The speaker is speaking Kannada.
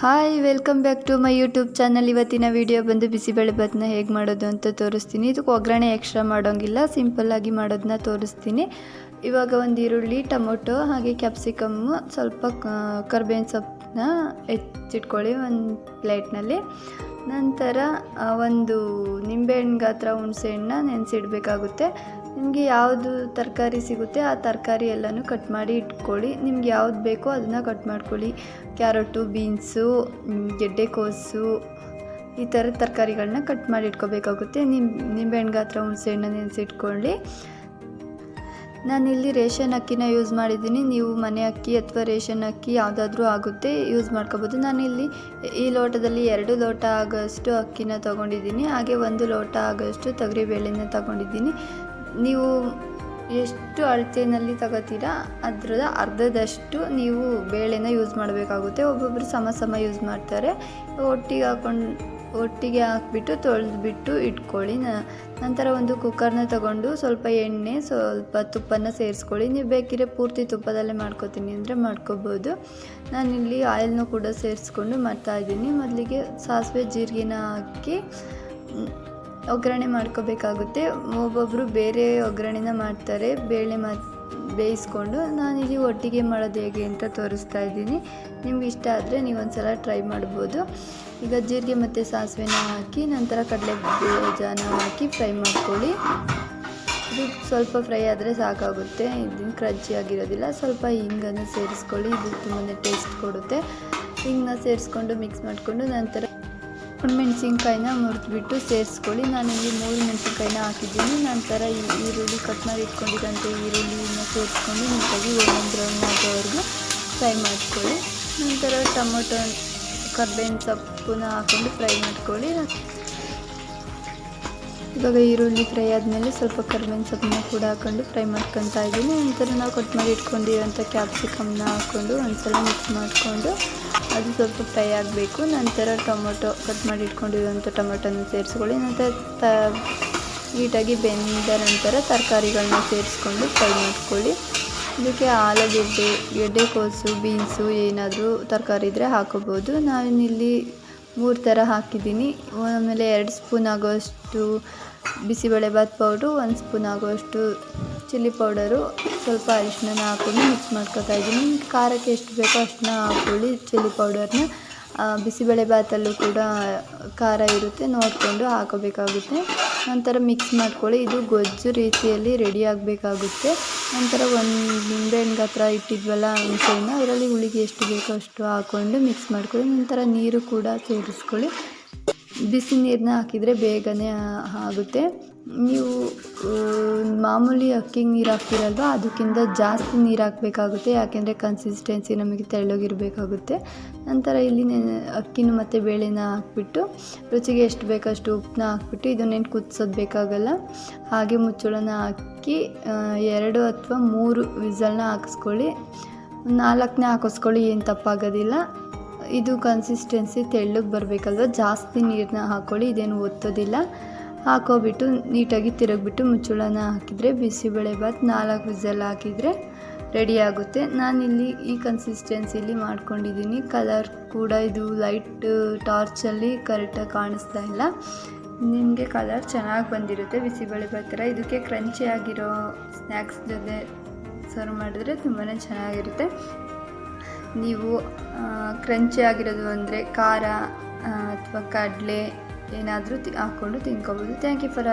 Hi welcome back to my YouTube channel ಇವತ್ತಿನ ವಿಡಿಯೋ ಬಂದು ಬಿಸಿಬೇಳೆ ಭಾತ್ನ ಹೇಗೆ ಮಾಡೋದು ಅಂತ ತೋರಿಸ್ತೀನಿ. ಇದಕ್ಕೆ ಒಗ್ಗರಣೆ ಎಕ್ಸ್ಟ್ರಾ ಮಾಡೋಂಗಿಲ್ಲ ಸಿಂಪಲ್ಲಾಗಿ ಮಾಡೋದನ್ನ ತೋರಿಸ್ತೀನಿ. ಇವಾಗ ಒಂದು ಈರುಳ್ಳಿ, ಟೊಮೊಟೊ, ಹಾಗೆ ಕ್ಯಾಪ್ಸಿಕಮ್ಮು ಸ್ವಲ್ಪ ಕರ್ಬೇವಿನ ಸೊಪ್ಪನ್ನ ಹೆಚ್ಚಿಟ್ಕೊಳ್ಳಿ ಒಂದು ಪ್ಲೇಟ್ನಲ್ಲಿ ನಂತರ ಒಂದು ನಿಂಬೆಹಣ್ಣು ಗಾತ್ರ ಹುಣಸೆಹಣ್ಣನ್ನ ನೆನೆಸಿಡ್ಬೇಕಾಗುತ್ತೆ. ನಿಮಗೆ ಯಾವುದು ತರಕಾರಿ ಸಿಗುತ್ತೆ ಆ ತರಕಾರಿ ಎಲ್ಲನೂ ಕಟ್ ಮಾಡಿ ಇಟ್ಕೊಳ್ಳಿ. ನಿಮ್ಗೆ ಯಾವ್ದು ಬೇಕೋ ಅದನ್ನು ಕಟ್ ಮಾಡ್ಕೊಳ್ಳಿ. ಕ್ಯಾರೆಟು, ಬೀನ್ಸು ಗೆಡ್ಡೆಕೋಸು ಈ ಥರದ ತರಕಾರಿಗಳನ್ನ ಕಟ್ ಮಾಡಿ ಇಟ್ಕೋಬೇಕಾಗುತ್ತೆ. ನಿಮ್ಮ ನಿಂಬೆಹಣ್ಣು ಗಾತ್ರ ಹುಣಸೆಹಣ್ಣು ನೆನೆಸಿಟ್ಕೊಳ್ಳಿ. ನಾನಿಲ್ಲಿ ರೇಷನ್ ಅಕ್ಕಿನ ಯೂಸ್ ಮಾಡಿದ್ದೀನಿ. ನೀವು ಮನೆ ಅಕ್ಕಿ ಅಥವಾ ರೇಷನ್ ಅಕ್ಕಿ ಯಾವುದಾದ್ರೂ ಆಗುತ್ತೆ ಯೂಸ್ ಮಾಡ್ಕೋಬೋದು. ನಾನಿಲ್ಲಿ ಈ ಲೋಟದಲ್ಲಿ ಎರಡು ಲೋಟ ಆಗೋಷ್ಟು ಅಕ್ಕಿನ ತೊಗೊಂಡಿದ್ದೀನಿ. ಹಾಗೆ ಒಂದು ಲೋಟ ಆಗೋಷ್ಟು ತೊಗರಿಬೇಳೆನ ತಗೊಂಡಿದ್ದೀನಿ. ನೀವು ಎಷ್ಟು ಅಳತೆಯಲ್ಲಿ ತಗೋತೀರಾ ಅದರ ಅರ್ಧದಷ್ಟು ನೀವು ಬೇಳೆನ ಯೂಸ್ ಮಾಡಬೇಕಾಗುತ್ತೆ. ಒಬ್ಬೊಬ್ಬರು ಸಮ ಸಮ ಯೂಸ್ ಮಾಡ್ತಾರೆ. ಒಟ್ಟಿಗೆ ಹಾಕೊಂಡು, ಒಟ್ಟಿಗೆ ಹಾಕ್ಬಿಟ್ಟು ತೊಳೆದ್ಬಿಟ್ಟು ಇಟ್ಕೊಳ್ಳಿ. ನಂತರ ಒಂದು ಕುಕ್ಕರ್ನ ತಗೊಂಡು ಸ್ವಲ್ಪ ಎಣ್ಣೆ, ಸ್ವಲ್ಪ ತುಪ್ಪನ ಸೇರಿಸ್ಕೊಳ್ಳಿ. ನೀವು ಬೇಕಿದ್ರೆ ಪೂರ್ತಿ ತುಪ್ಪದಲ್ಲೇ ಮಾಡ್ಕೋತೀನಿ ಅಂದರೆ ಮಾಡ್ಕೋಬೋದು. ನಾನಿಲ್ಲಿ ಆಯಿಲ್ನೂ ಕೂಡ ಸೇರಿಸ್ಕೊಂಡು ಮಾಡ್ತಾಯಿದ್ದೀನಿ ಮೊದಲಿಗೆ ಸಾಸಿವೆ, ಜೀರಿಗೆನ ಹಾಕಿ ಒಗ್ಗರಣೆ ಮಾಡ್ಕೋಬೇಕಾಗುತ್ತೆ. ಒಬ್ಬೊಬ್ಬರು ಬೇರೆ ಒಗ್ಗರಣೆನ ಮಾಡ್ತಾರೆ. ಬೇಳೆ ಮಾ ಬೇಯಿಸ್ಕೊಂಡು ನಾನಿಲ್ಲಿ ಒಟ್ಟಿಗೆ ಮಾಡೋದು ಹೇಗೆ ಅಂತ ತೋರಿಸ್ತಾ ಇದ್ದೀನಿ. ನಿಮ್ಗೆ ಇಷ್ಟ ಆದರೆ ನೀವು ಒಂದ್ಸಲ ಟ್ರೈ ಮಾಡ್ಬೋದು. ಈಗ ಜೀರಿಗೆ ಮತ್ತು ಸಾಸಿವೆನ ಹಾಕಿ ನಂತರ ಕಡಲೆ ಬೀಜನ ಹಾಕಿ ಫ್ರೈ ಮಾಡ್ಕೊಳ್ಳಿ. ಇದು ಸ್ವಲ್ಪ ಫ್ರೈ ಆದರೆ ಸಾಕಾಗುತ್ತೆ. ಇದನ್ನು ಕ್ರಂಚಿ ಆಗಿರೋದಿಲ್ಲ. ಸ್ವಲ್ಪ ಹಿಂಗನ್ನು ಸೇರಿಸ್ಕೊಳ್ಳಿ. ಇದು ತುಂಬಾ ಟೇಸ್ಟ್ ಕೊಡುತ್ತೆ. ಹಿಂಗನ್ನ ಸೇರಿಸ್ಕೊಂಡು ಮಿಕ್ಸ್ ಮಾಡಿಕೊಂಡು ನಂತರ ಮೆಣಸಿನ್ಕಾಯಿನ ಮುರಿದ್ಬಿಟ್ಟು ಸೇರಿಸ್ಕೊಳ್ಳಿ. ನಾನು ಇಲ್ಲಿ ಮೂರು ಮೆಣಸಿನ್ಕಾಯಿನ ಹಾಕಿದ್ದೀನಿ. ನಂತರ ಈ ಈರುಳ್ಳಿ ಕಟ್ ಮಾಡಿ ಇಟ್ಕೊಂಡಿದ್ದಂಥ ಈರುಳ್ಳಿನ ಸೇರಿಸ್ಕೊಂಡು ನೀಟಾಗಿ ಗೋಲ್ಡನ್ ಬ್ರೌನ್ ಆಗೋವರೆಗೂ ಫ್ರೈ ಮಾಡ್ಕೊಳ್ಳಿ. ನಂತರ ಟೊಮೊಟೊ, ಕರ್ಬೇವಿನ ಸೊಪ್ಪನ್ನ ಹಾಕ್ಕೊಂಡು ಫ್ರೈ ಮಾಡ್ಕೊಳ್ಳಿ. ಇವಾಗ ಈರುಳ್ಳಿ ಫ್ರೈ ಆದಮೇಲೆ ಸ್ವಲ್ಪ ಕರ್ಬೇವಿನ ಸೊಪ್ಪನ್ನ ಕೂಡ ಹಾಕ್ಕೊಂಡು ಫ್ರೈ ಮಾಡ್ಕೊತಾ ಇದ್ದೀನಿ. ನಂತರ ನಾವು ಕಟ್ ಮಾಡಿ ಇಟ್ಕೊಂಡಿರೋಂಥ ಕ್ಯಾಪ್ಸಿಕಮ್ನ ಹಾಕ್ಕೊಂಡು ಒಂದ್ಸಲ ಮಿಕ್ಸ್ ಮಾಡಿಕೊಂಡು ಅದು ಸ್ವಲ್ಪ ಫ್ರೈ ಆಗಬೇಕು. ನಂತರ ಟೊಮೊಟೊ ಕಟ್ ಮಾಡಿ ಇಟ್ಕೊಂಡಿರೋಂಥ ಟೊಮೊಟೊನ ಸೇರಿಸ್ಕೊಳ್ಳಿ. ನಂತರ ತ ನೀಟಾಗಿ ಬೆಂದ ನಂತರ ತರಕಾರಿಗಳನ್ನ ಸೇರಿಸ್ಕೊಂಡು ಫ್ರೈ ಮಾಡ್ಕೊಳ್ಳಿ. ಇದಕ್ಕೆ ಆಲೂಗೆಡ್ಡೆ ಗೆಡ್ಡೆಕೋಸು ಬೀನ್ಸು ಏನಾದರೂ ತರಕಾರಿ ಇದ್ದರೆ ಹಾಕೋಬೋದು. ನಾನಿಲ್ಲಿ ಮೂರು ಥರ ಹಾಕಿದ್ದೀನಿ. ಆಮೇಲೆ ಎರಡು ಸ್ಪೂನ್ ಆಗೋಷ್ಟು ಬಿಸಿಬೇಳೆಬಾತ್ ಪೌಡ್ರು, ಒಂದು ಸ್ಪೂನ್ ಆಗೋಷ್ಟು ಚಿಲ್ಲಿ ಪೌಡರು. ಸ್ವಲ್ಪ ಅರಿಶಿನ ಹಾಕೊಂಡು ಮಿಕ್ಸ್ ಮಾಡ್ಕೊತಾ ಇದ್ದೀನಿ. ಖಾರಕ್ಕೆ ಎಷ್ಟು ಬೇಕೋ ಅಷ್ಟನ್ನ ಹಾಕ್ಕೊಳ್ಳಿ. ಚಿಲ್ಲಿ ಪೌಡರ್ನ ಬಿಸಿಬೇಳೆಬಾತಲ್ಲೂ ಕೂಡ ಖಾರ ಇರುತ್ತೆ. ನೋಡಿಕೊಂಡು ಹಾಕೋಬೇಕಾಗುತ್ತೆ. ನಂತರ ಮಿಕ್ಸ್ ಮಾಡ್ಕೊಳ್ಳಿ. ಇದು ಗೊಜ್ಜು ರೀತಿಯಲ್ಲಿ ರೆಡಿ ಆಗಬೇಕಾಗುತ್ತೆ. ನಂತರ ಒಂದು ನಿಂಬೆಹಣ್ಣು ಗಾತ್ರ ಇಟ್ಟಿದ್ವಲ್ಲ ಹುಣಸೆಹಣ್ಣು, ಅದರಲ್ಲಿ ಹುಳಿಗೆ ಎಷ್ಟು ಬೇಕೋ ಅಷ್ಟು ಹಾಕ್ಕೊಂಡು ಮಿಕ್ಸ್ ಮಾಡ್ಕೊಳ್ಳಿ. ನಂತರ ನೀರು ಕೂಡ ಸೇರಿಸ್ಕೊಳ್ಳಿ. ಬಿಸಿ ನೀರನ್ನ ಹಾಕಿದರೆ ಬೇಗನೆ ಆಗುತ್ತೆ. ನೀವು ಮಾಮೂಲಿ ಅಕ್ಕಿ ನೀರು ಹಾಕ್ತಿರಲ್ವ, ಅದಕ್ಕಿಂತ ಜಾಸ್ತಿ ನೀರು ಹಾಕಬೇಕಾಗುತ್ತೆ. ಯಾಕೆಂದರೆ ಕನ್ಸಿಸ್ಟೆನ್ಸಿ ನಮಗೆ ತೆಳ್ಳಗಿರಬೇಕಾಗುತ್ತೆ. ನಂತರ ಇಲ್ಲಿ ಅಕ್ಕಿನ ಮತ್ತು ಬೇಳೆನ ಹಾಕ್ಬಿಟ್ಟು, ರುಚಿಗೆ ಎಷ್ಟು ಬೇಕಷ್ಟು ಉಪ್ಪನ್ನ ಹಾಕ್ಬಿಟ್ಟು ಇದನ್ನೇನು ಕುದಿಸೋದು ಬೇಕಾಗಲ್ಲ. ಹಾಗೆ ಮುಚ್ಚಳನ ಹಾಕಿ ಎರಡು ಅಥವಾ ಮೂರು ವಿಸಲ್ನ ಹಾಕಿಸ್ಕೊಳ್ಳಿ. ನಾಲ್ಕನೇ ಹಾಕಿಸ್ಕೊಳ್ಳಿ, ಏನು ತಪ್ಪಾಗೋದಿಲ್ಲ. ಇದು ಕನ್ಸಿಸ್ಟೆನ್ಸಿ ತೆಳ್ಳಗೆ ಬರಬೇಕಲ್ವ? ಜಾಸ್ತಿ ನೀರನ್ನ ಹಾಕ್ಕೊಳ್ಳಿ ಇದೇನು ಒತ್ತೋದಿಲ್ಲ. ಹಾಕೋಬಿಟ್ಟು ನೀಟಾಗಿ ತಿರುಗಿಬಿಟ್ಟು ಮುಚ್ಚಳನ ಹಾಕಿದರೆ ಬಿಸಿಬೇಳೆಭಾತ್ ನಾಲ್ಕು ವಿಸಲ್ ಹಾಕಿದರೆ ರೆಡಿ ಆಗುತ್ತೆ. ನಾನಿಲ್ಲಿ ಈ ಕನ್ಸಿಸ್ಟೆನ್ಸಿಲಿ ಮಾಡ್ಕೊಂಡಿದ್ದೀನಿ. ಕಲರ್ ಕೂಡ ಇದು ಲೈಟ್ ಟಾರ್ಚಲ್ಲಿ ಕರೆಕ್ಟಾಗಿ ಕಾಣಿಸ್ತಾ ಇಲ್ಲ. ನಿಮಗೆ ಕಲರ್ ಚೆನ್ನಾಗಿ ಬಂದಿರುತ್ತೆ. ಬಿಸಿಬೇಳೆಭಾತ್ ಥರ. ಇದಕ್ಕೆ ಕ್ರಂಚಿಯಾಗಿರೋ ಸ್ನ್ಯಾಕ್ಸ್ ಜೊತೆ ಸರ್ವ್ ಮಾಡಿದ್ರೆ ತುಂಬಾ ಚೆನ್ನಾಗಿರುತ್ತೆ. ನೀವು ಕ್ರಂಚಿ ಆಗಿರೋದು ಅಂದರೆ ಖಾರ ಅಥವಾ ಕಡಲೆ ಏನಾದರೂ ತಿ ಹಾಕ್ಕೊಂಡು ತಿನ್ಕೋಬೋದು. Thank you for